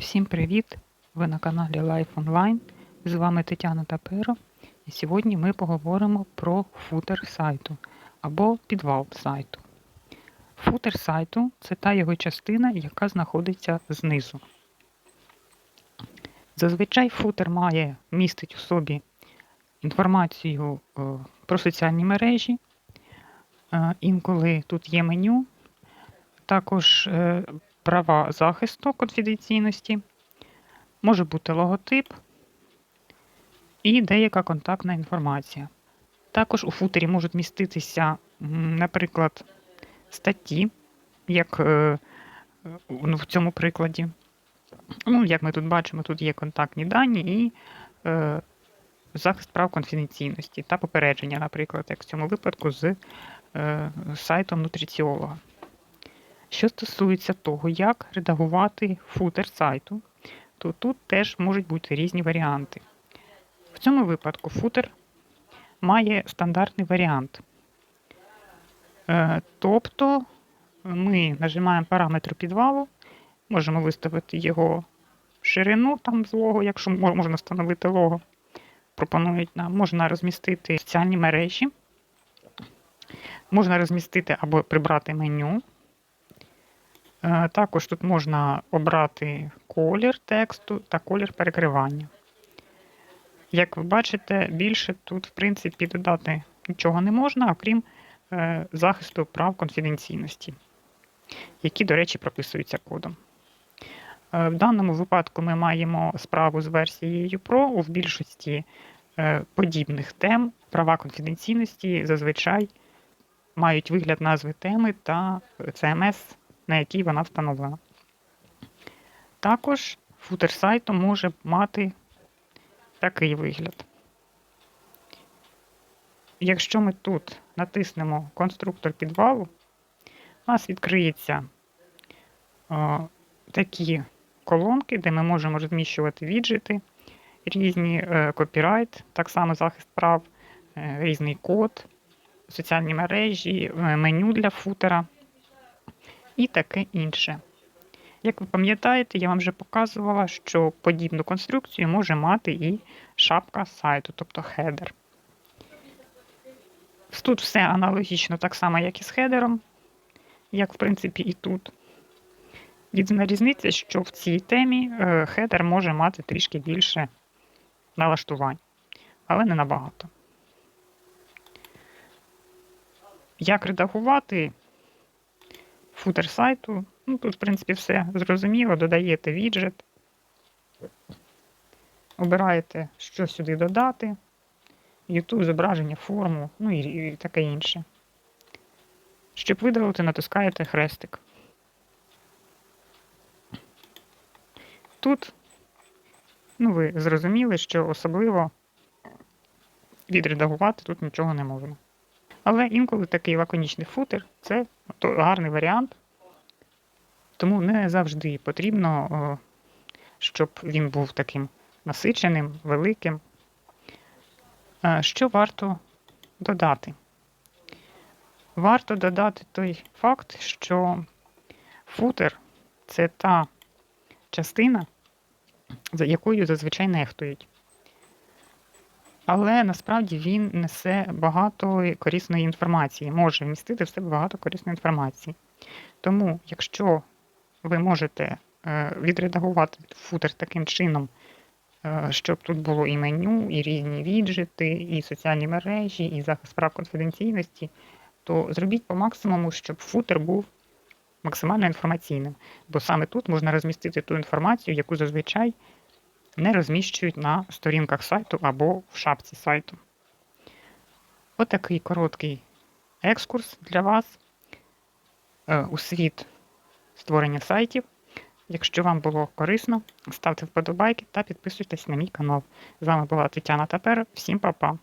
Всім привіт! Ви на каналі Life Online. З вами Тетяна Таперо. І сьогодні ми поговоримо про футер сайту або підвал сайту. Футер сайту це та його частина, яка знаходиться знизу. Зазвичай футер має містить у собі інформацію е, про соціальні мережі. Е, Інколи тут є меню, також е, права захисту конфіденційності, може бути логотип і деяка контактна інформація. Також у футері можуть міститися, наприклад, статті, як е, ну, в цьому прикладі. Ну, як ми тут бачимо, тут є контактні дані і е, захист прав конфіденційності та попередження, наприклад, як в цьому випадку з е, сайтом нутриціолога. Що стосується того, як редагувати футер сайту, то тут теж можуть бути різні варіанти. В цьому випадку футер має стандартний варіант. Е, Тобто ми нажимаємо параметр підвалу, можемо виставити його ширину там з лого, якщо можна встановити лого. Пропонують нам, можна розмістити соціальні мережі, можна розмістити або прибрати меню. Е, Також тут можна обрати колір тексту та колір перекривання. Як ви бачите, більше тут, в принципі, додати нічого не можна, окрім е, захисту прав конфіденційності, які, до речі, прописуються кодом. Е, В даному випадку ми маємо справу з версією Pro. В більшості подібних тем права конфіденційності зазвичай мають вигляд назви теми та CMS на якій вона встановлена. Також футер сайту може мати такий вигляд. Якщо ми тут натиснемо конструктор підвалу, у нас відкриється е, такі колонки, де ми можемо розміщувати віджити, різні е, копірайт, так само захист прав, е, різний код, соціальні мережі, е, меню для футера і таке інше. Як ви пам'ятаєте, я вам вже показувала, що подібну конструкцію може мати і шапка сайту, тобто хедер. Тут все аналогічно так само, як і з хедером, як в принципі і тут. Єдина різниця, що в цій темі е, хедер може мати трішки більше налаштувань, але не набагато. Як редагувати футер сайту. Ну, тут, в принципі, все зрозуміло. Додаєте віджит, обираєте, що сюди додати, YouTube, зображення, форму, ну і, і таке інше. Щоб видалити, натискаєте хрестик. Тут, ну, ви зрозуміли, що особливо відредагувати тут нічого не можна. Але інколи такий лаконічний футер це гарний варіант. Тому не завжди потрібно, щоб він був таким насиченим, великим. Е, Що варто додати? Варто додати той факт, що футер це та частина, за якою зазвичай нехтують. Але насправді він несе багато корисної інформації, може вмістити в себе багато корисної інформації. Тому, якщо ви можете е, відредагувати футер таким чином, е, щоб тут було і меню, і різні віджити, і соціальні мережі, і захист прав конфіденційності, то зробіть по максимуму, щоб футер був максимально інформаційним. Бо саме тут можна розмістити ту інформацію, яку зазвичай не розміщують на сторінках сайту або в шапці сайту. Отакий короткий екскурс для вас е, у світ створення сайтів. Якщо вам було корисно, ставте вподобайки та підписуйтесь на мій канал. З вами була Тетяна Тапер. Всім па-па!